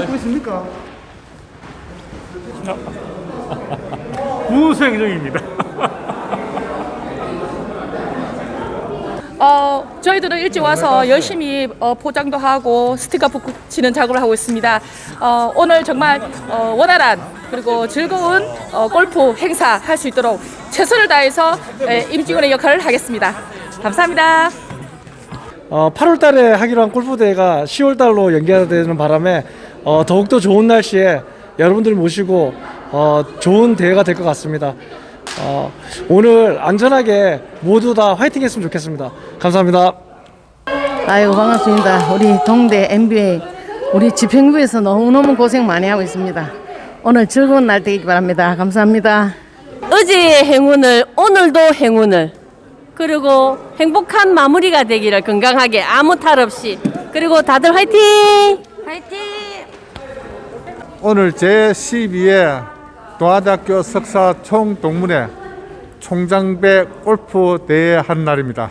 찍고 있습니까? 무수행정입니다. 어, 저희들은 일찍 와서 열심히 어, 포장도 하고 스티커 붙이는 작업을 하고 있습니다. 어, 오늘 정말 어, 원활한 그리고 즐거운 어, 골프 행사 할 수 있도록 최선을 다해서 에, 임직원의 역할을 하겠습니다. 감사합니다. 어, 8월 달에 하기로 한 골프 대회가 10월 달로 연기되는 바람에 어, 더욱더 좋은 날씨에 여러분들 모시고 어, 좋은 대회가 될 것 같습니다. 어, 오늘 안전하게 모두 다 화이팅 했으면 좋겠습니다. 감사합니다. 아이고 반갑습니다. 우리 동대 MBA 우리 집행부에서 너무너무 고생 많이 하고 있습니다. 오늘 즐거운 날 되길 바랍니다. 감사합니다. 어제의 행운을 오늘도 행운을 그리고 행복한 마무리가 되기를 건강하게 아무 탈 없이 그리고 다들 화이팅! 오늘 제12회 동아대학교 석사 총동문회 총장배 골프 대회 한 날입니다.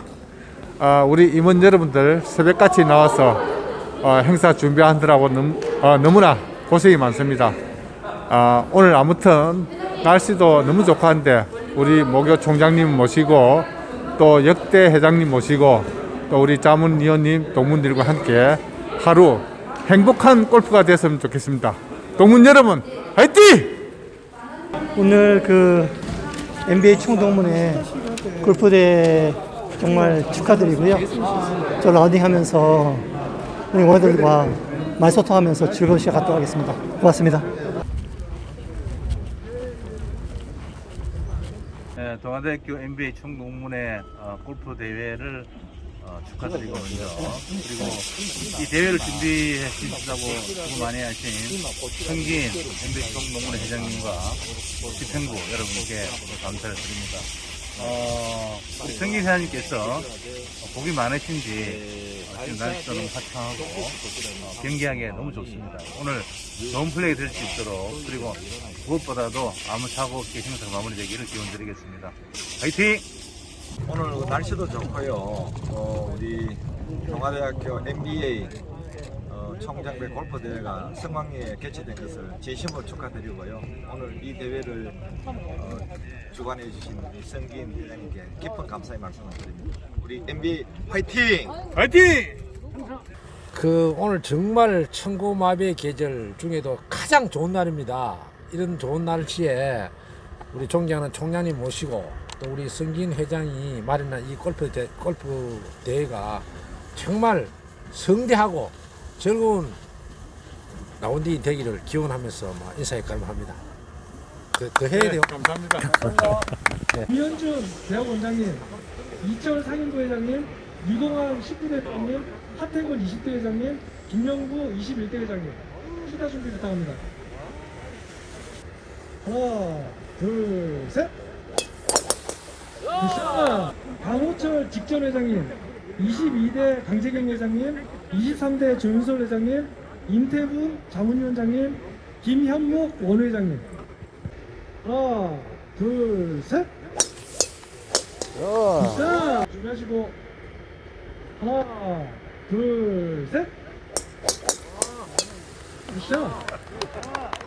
아, 우리 임원 여러분들 새벽같이 나와서 어, 행사 준비하느라고 너무, 어, 너무나 고생이 많습니다. 아, 오늘 아무튼 날씨도 너무 좋고 한데 우리 모교 총장님 모시고 또 역대 회장님 모시고 또 우리 자문위원님 동문들과 함께 하루 행복한 골프가 됐으면 좋겠습니다. 동문 여러분 화이팅! 오늘 그 NBA 총동문회 골프대 정말 축하드리고요. 저 라운딩하면서 우리 원들과 말 소통하면서 즐거운 시간 갖도록 하겠습니다. 고맙습니다. 네, 동아대학교 NBA 총동문회 어, 골프 대회를 어, 축하드리고 먼저 그리고 이 대회를 준비해 주신다고 수고 많이 하신 성긴 NBA 총동문회 회장님과 집행부 여러분께 감사를 드립니다. 어, 성긴 회장님께서 복이 많으신지 어, 지금 날씨도 너무 화창하고 어, 경기하기에 너무 좋습니다. 오늘 좋은 플레이 될 수 있도록 그리고 무엇보다도 아무 사고 없이 행사가 마무리되기를 기원 드리겠습니다. 화이팅! 오늘 날씨도 좋고요. 어, 우리 동아대학교 MBA 어, 총장배 골프 대회가 성황리에 개최된 것을 진심으로 축하드리고요. 오늘 이 대회를 어, 주관해 주신 우리 성긴 회장님께 깊은 감사의 말씀을 드립니다. 우리 MBA 화이팅! 그 오늘 정말 천고마비의 계절 중에도 가장 좋은 날입니다. 이런 좋은 날씨에 우리 존경하는 총장님 모시고 또 우리 성긴 회장이 마련한 이 골프 대, 골프 대회가 정말 성대하고 즐거운 라운딩이 되기를 기원하면서 막 인사에 깔합니다. 더, 더 해야 돼요. 이현준 대학원장님, 이철 상임부 회장님, 유동환 19대 회장님, 하태근 20대 회장님, 김영구 21대 회장님 수다 준비 부탁합니다. 하나, 둘, 셋. 굿샷. 강호철 직전 회장님, 22대 강재경 회장님, 23대 조윤솔 회장님, 임태훈 자문위원장님, 김현목 원회장님. 하나, 둘, 셋. 자, 준비하시고 하나, 둘, 셋. 굿샷.